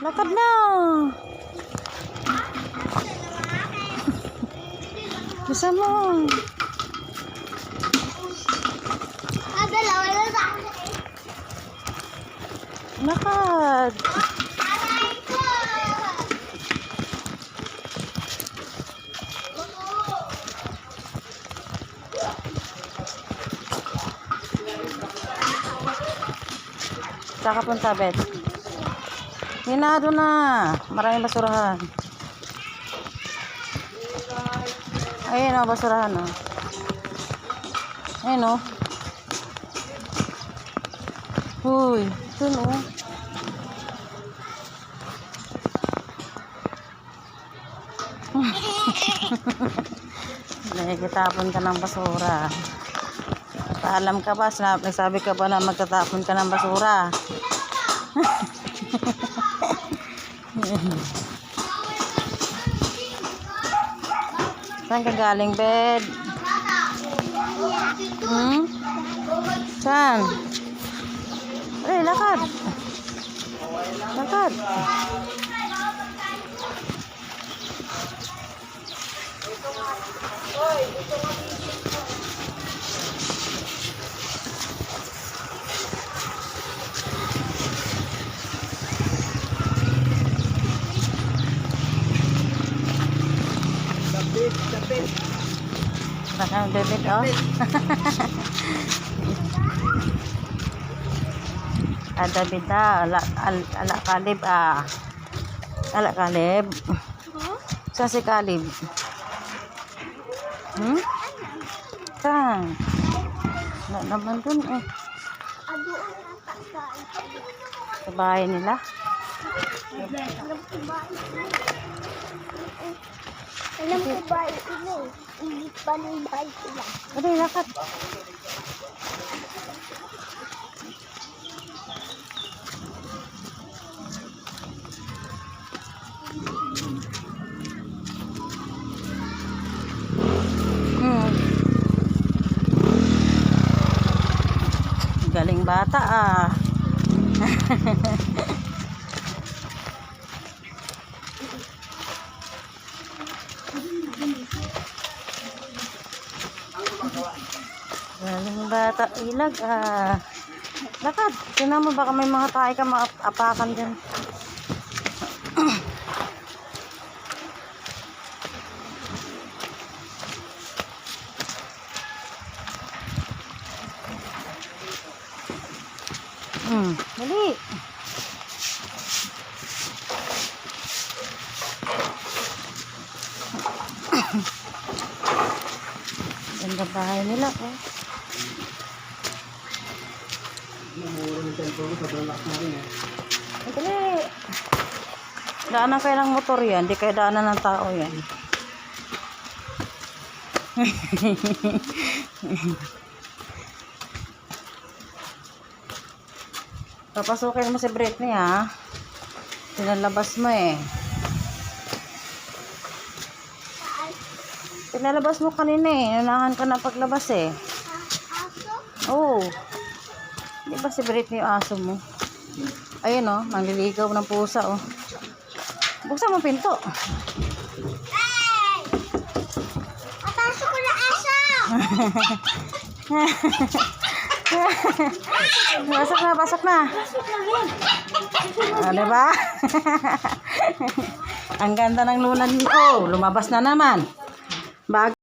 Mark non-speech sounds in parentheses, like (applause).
Lakad na. (laughs) Bisa mo. Ah. Lakad. Saka punta, Bet. Hinado na. Maraming basurahan. Ayun o, basurahan o. Ayun o. Huy, dun (laughs) o. Nakikitapon ka ng basura. Paalam ka ba? Nagsabi ka ba na magtatapon ka ng basura? (laughs) Saan ka galing, bed? Hmm? Saan? Eh, lakad. Lakad. Lakad, bed, oh. Ada bida, ala, ala, ala kalib, ah. Ala kalib. Sa si kalib. Hmm? Saan? Wala naman dun, eh. Ado ang natakain. Sa bahay nila. Alam ko ba ito? Ito? Hindi pa ng bahay sila. Aday, lakad. Hmm. Galing bata ah. (laughs) Galing bata ilag ah. Lakad. Tingnan mo baka may mga tayo ka maapakan dyan. Hmm, dali. Ganda bahay nila, oh. Ay, dali. Daanan kayo ng motor yan, di kayo daanan ng tao yan. (laughs) Papasukin mo si Britney ha. Pinalabas mo eh. Pinalabas mo kanina eh. Nanahan ka na paglabas eh. Aso? Di ba si Britney yung aso mo? Ayun oh, mangliligaw ng pusa oh. Buksan mo pinto. Hey! Papasok ko na aso! Pasok na, pasok na. Ah, diba? (laughs) Ang ganda ng lunan. Oh, lumabas na naman. Bag